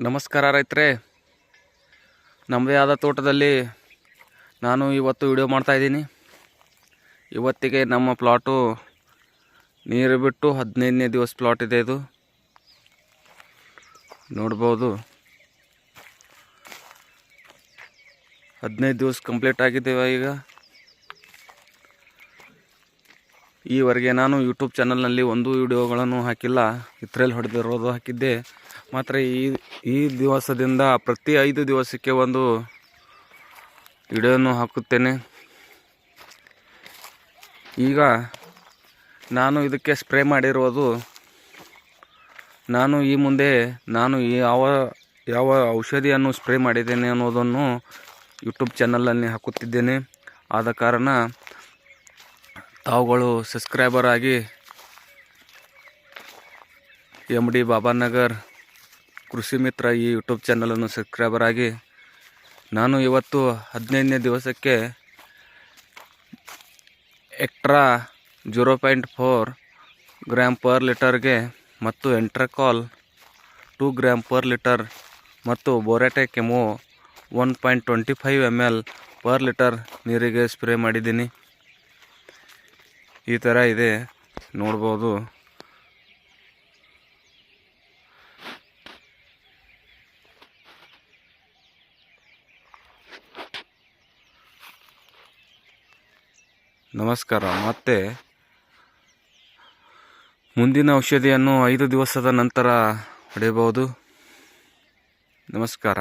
ನಮಸ್ಕಾರ ರೈತರೇ. ನಮ್ಮದೇ ಆದ ತೋಟದಲ್ಲಿ ನಾನು ಇವತ್ತು ವಿಡಿಯೋ ಮಾಡ್ತಾಯಿದ್ದೀನಿ ಇವತ್ತಿಗೆ ನಮ್ಮ ಪ್ಲಾಟು ನೀರು ಬಿಟ್ಟು ಹದಿನೈದನೇ ದಿವಸ ಪ್ಲಾಟ್ ಇದೆ ಇದು. ನೋಡ್ಬೋದು. ಹದಿನೈದು ದಿವಸ ಕಂಪ್ಲೀಟ್ ಆಗಿದ್ದೇವೆ ಈಗ ಈವರೆಗೆ ನಾನು ಯೂಟ್ಯೂಬ್ ಚಾನಲ್ನಲ್ಲಿ ಒಂದು ವಿಡಿಯೋಗಳನ್ನು ಹಾಕಿಲ್ಲ. ಇತ್ರೆಯಲ್ಲಿ ಹೊಡೆದಿರೋದು ಹಾಕಿದ್ದೆ. ಮಾತ್ರ ಈ ಈ ದಿವಸದಿಂದ ಪ್ರತಿ ಐದು ದಿವಸಕ್ಕೆ ಒಂದು ವಿಡಿಯೋನು ಹಾಕುತ್ತೇನೆ. ಈಗ ನಾನು ಇದಕ್ಕೆ ಸ್ಪ್ರೇ ಮಾಡಿರೋದು, ನಾನು ಈ ಮುಂದೆ, ನಾನು ಯಾವ ಯಾವ ಔಷಧಿಯನ್ನು ಸ್ಪ್ರೇ ಮಾಡಿದ್ದೇನೆ ಅನ್ನೋದನ್ನು ಯೂಟ್ಯೂಬ್ ಚಾನಲಲ್ಲಿ ಹಾಕುತ್ತಿದ್ದೇನೆ. ಆದ ಕಾರಣ ತಾವುಗಳು ಸಬ್ಸ್ಕ್ರೈಬರ್ ಆಗಿ ಎಂ ಡಿ ಬಾಬಾನಗರ್ ಕೃಷಿ ಮಿತ್ರ ಈ ಯೂಟ್ಯೂಬ್ ಚಾನಲನ್ನು ಸಬ್ಸ್ಕ್ರೈಬರ್ ಆಗಿ ನಾನು ಇವತ್ತು ಹದಿನೈದನೇ ದಿವಸಕ್ಕೆ Actara zero point four gram per ಲೀಟರ್ಗೆ ಮತ್ತು Antracol two gram per litre ಮತ್ತು borate ಕೆಮೋ one point twenty five M L per litre ನೀರಿಗೆ ಸ್ಪ್ರೇ ಮಾಡಿದ್ದೀನಿ. ಈ ಥರ ಇದೆ. ನೋಡ್ಬೋದು. ನಮಸ್ಕಾರ. ಮತ್ತೆ ಮುಂದಿನ ಔಷಧಿಯನ್ನು ಐದು ದಿವಸದ ನಂತರ ಹೊಡೆಯಬಹುದು. ನಮಸ್ಕಾರ.